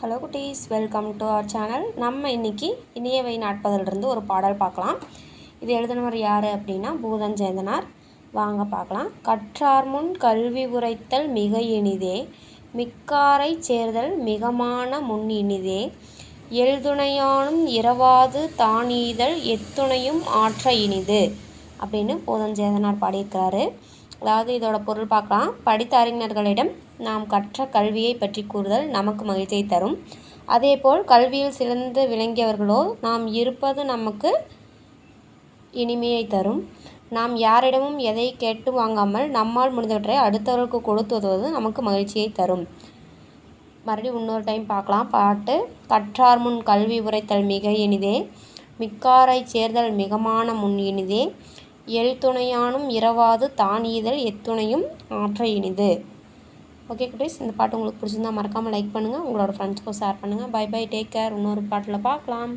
Hello குட்டீஸ் welcome to our channel நம்ம இன்னைக்கு இனியவை நாட்பதிலிருந்து ஒரு பாடல் பார்க்கலாம். இது எழுதினவர் யார் அப்படின்னா பூதன் ஜெயந்தனார். வாங்க பார்க்கலாம். கற்றார் முன் கல்வி உரைத்தல் மிக இனிதே மிக்காரை சேர்தல் மிகமான முன் இனிதே. எழுதுணையானும் இரவாது தானீதல் எத்துணையும் ஆற்ற இனிது அப்படின்னு பூதன் ஜெயந்தனார் பாடியிருக்கிறாரு. அதாவது இதோட பொருள் பார்க்கலாம். படித்த அறிஞர்களிடம் நாம் கற்ற கல்வியை பற்றி கூறுதல் நமக்கு மகிழ்ச்சியை தரும். அதேபோல் கல்வியில் சிறந்து விளங்கியவர்களோ நாம் இருப்பது நமக்கு இனிமையை தரும். நாம் யாரிடமும் எதை கேட்டு வாங்காமல் நம்மால் முடிந்தவற்றை அடுத்தவர்களுக்கு கொடுத்து உதவுவது நமக்கு மகிழ்ச்சியை தரும். மறுபடியும் இன்னொரு டைம் பார்க்கலாம். பாட்டு. கற்றார் முன் கல்வி உரைத்தல் மிக இனிதே. மிக்காரை சேர்தல் மிகமான முன் இனிதே. எல் துணையானும் இரவாது தான் ஈதல் எத்துணையும் ஆற்ற இனிது. ஓகே குட்டீஸ் இந்த பாட்டு உங்களுக்கு பிடிச்சிருந்தா மறக்காமல் லைக் பண்ணுங்கள் உங்களோட ஃப்ரெண்ட்ஸ்க்கும் ஷேர் பண்ணுங்கள் பை பை டேக் கேர் இன்னொரு பாட்டில் பார்க்கலாம்.